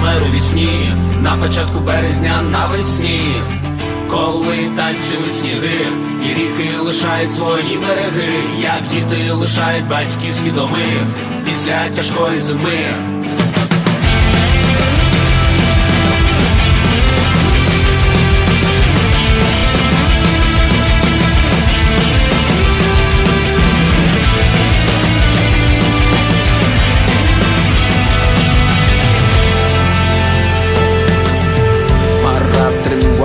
помер вісні, на початку березня навесні, коли танцюють сніги, і ріки лишають свої береги, як діти лишають батьківські доми після тяжкої зими.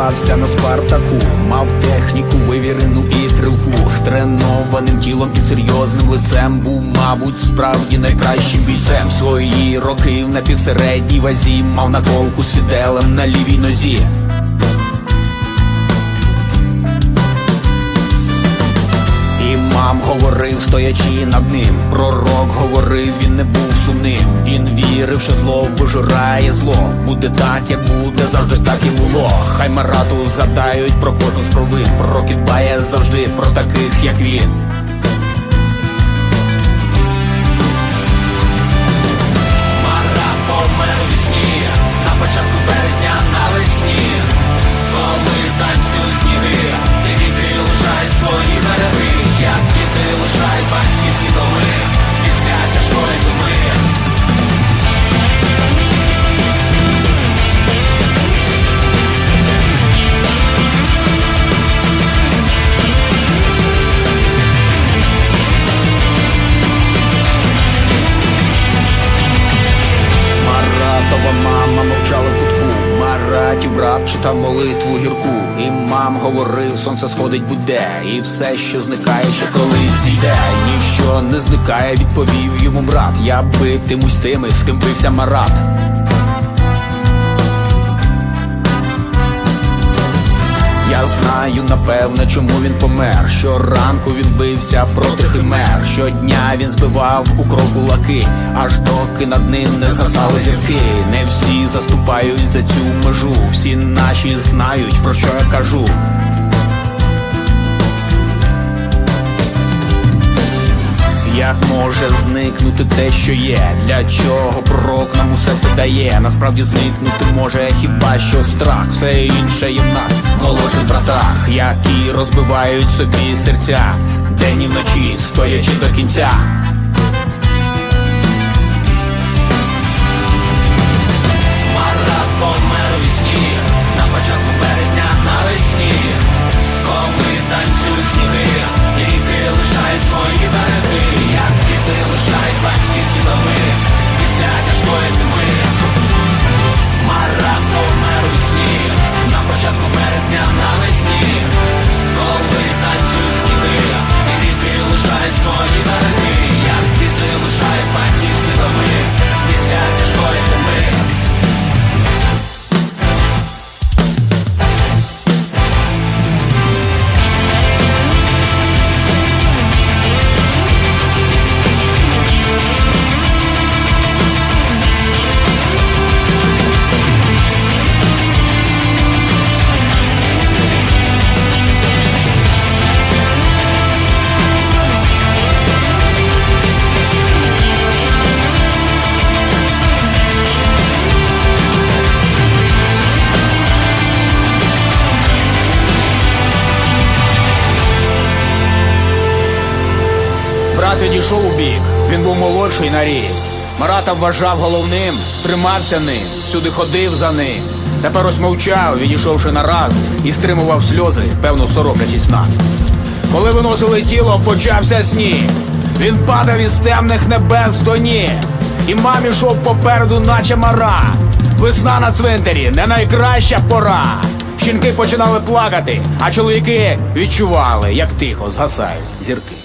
Марат на Спартаку, мав техніку, вивірену і трилку з тренованим тілом і серйозним лицем був, мабуть, справді найкращим бійцем свої роки в напівсередній вазі, мав наколку з фіделем на лівій нозі. Говорив, стоячи над ним. Пророк говорив, він не був сумним. Він вірив, що зло пожирає зло. Буде так, як буде, завжди так і було. Хай марату згадають про кожну з провин. Пророк дбає завжди про таких, як він. Читав молитву гірку. І мам говорив, сонце сходить буде, і все, що зникає, ще колись зійде. Ніщо не зникає, відповів йому брат. Я битимусь тими, з ким бився Марат. Я знаю напевне, чому він помер. Щоранку він бився проти химер. Щодня він збивав у кров кулаки, аж доки над ним не згасали зірки. Не всі заступають за цю межу. Всі наші знають, про що я кажу. Як може зникнути те, що є? Для чого пророк нам усе це дає? Насправді зникнути може хіба що страх, все інше є в нас, молодших братах, які розбивають собі серця, день і вночі, стоячи до кінця. Відійшов у бік, він був молодший на рік. Марата вважав головним, тримався ним, всюди ходив за ним. Тепер ось мовчав, відійшовши нараз, і стримував сльози, певно, сороплячись нас. Коли виносили тіло, почався сніг. Він падав із темних небес до ніг. І мам ішов попереду, наче мара. Весна на цвинтарі не найкраща пора. Жінки починали плакати, а чоловіки відчували, як тихо згасають зірки.